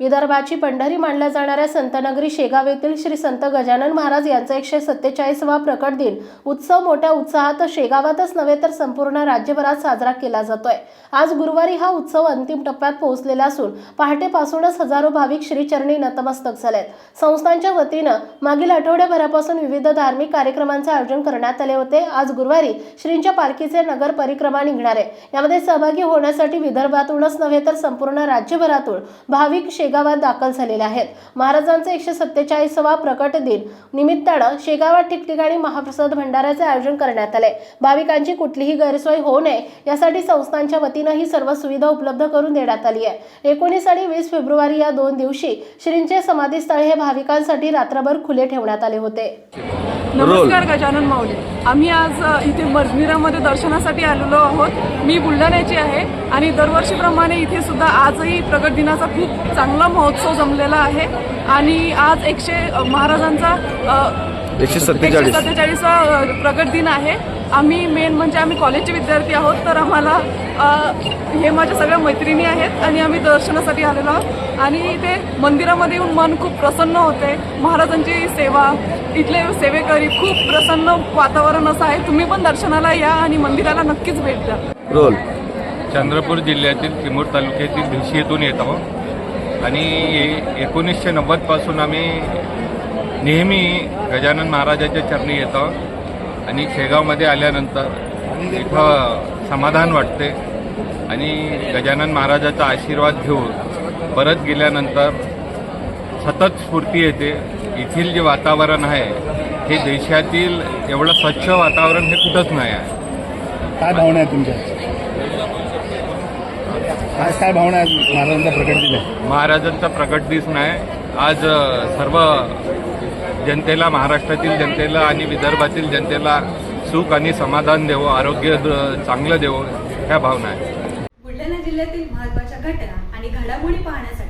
विदर्भाची पंढरी मानल्या जाणाऱ्या संतनगरी शेगाव येथील श्री संत गजानन महाराज यांचा एकशे सत्तेचाळीसवा प्रकट दिन. उत्सव मोठ्या उत्साहात शेगावातच नव्हे तर संपूर्ण राज्यभरात साजरा केला जातोय. आज गुरुवारी हा उत्सव अंतिम टप्प्यात पोहोचलेला असून पहाटेपासूनच हजारो भाविक श्रीचरणी नतमस्तक झालेत. संस्थांच्या वतीनं मागील आठवड्याभरापासून विविध धार्मिक कार्यक्रमांचे आयोजन करण्यात आले होते. आज गुरुवारी श्रींच्या पालखीचे नगर परिक्रमा निघणार आहे. यामध्ये सहभागी होण्यासाठी विदर्भातूनच नव्हे तर संपूर्ण राज्यभरातून भाविक शेगावात दाखल झालेले आहेत. महाराजांचा एकशे सत्तेचाळीसवा प्रकट दिन निमित्तानं शेगावात ठिकठिकाणी महाप्रसाद भंडाऱ्याचे आयोजन करण्यात आले. भाविकांची कुठलीही गैरसोय होऊ नये यासाठी संस्थांच्या वतीनं ही सर्व सुविधा उपलब्ध करून देण्यात आली आहे. एकोणीस आणि वीस फेब्रुवारी या दोन दिवशी श्रींचे समाधीस्थळ हे भाविकांसाठी रात्रभर खुले ठेवण्यात आले होते. नमस्कार गजानन माऊली. आम्ही आज इथे मजमिरामध्ये दर्शनासाठी आलेलो आहोत. मी बुलढाण्याची आहे आणि दरवर्षीप्रमाणे इथे सुद्धा आजही प्रगट दिनाचा खूप चांगला महोत्सव जमलेला आहे. आणि आज एकशे महाराजांचा एकशे सत्तेचाळीस. सत्तेचाळीसवा प्रगट दिन आहे. आम्ही मेन म्हणजे आम्ही कॉलेजचे विद्यार्थी आहोत तर आम्हाला हे माझ्या सगळ्या मैत्रिणी आहेत आणि आम्ही दर्शनासाठी आलेलो आहोत. आणि इथे मंदिरामध्ये येऊन मन खूप प्रसन्न होते. महाराजांची सेवा इथले सेवेकरी खूप प्रसन्न वातावरण असं आहे. तुम्ही पण दर्शनाला या आणि मंदिराला नक्कीच भेट द्या. रोल. चंद्रपूर जिल्ह्यातील चिमूर तालुक्यातील भिशी येथून येत आहोत. आणि एकोणीसशे नव्वदपासून आम्ही नेहमी गजानन महाराजाच्या चरणी येतो आणि शेगावमध्ये आल्यानंतर इथं समाधान वाटते. आणि गजानन महाराजाचा आशीर्वाद घेऊन परत गेल्यानंतर सतत स्फूर्ती येते. येथील जे वातावरण आहे हे देशातील एवढं स्वच्छ वातावरण हे कुठंच नाही आहे. काय भावना आहे तुमच्या? आज काय भावना आहे महाराजांचा प्रकट दिला महाराजांचा प्रकट दिन आहे आज सर्व जनतेला महाराष्ट्रातील जनतेला आणि विदर्भातील जनतेला सुख आणि समाधान देवो आरोग्य चांगलं देवो ह्या भावना आहे बुलढाणा जिल्ह्यातील महत्त्वाच्या घटना आणि घडामोडी पाहण्यासाठी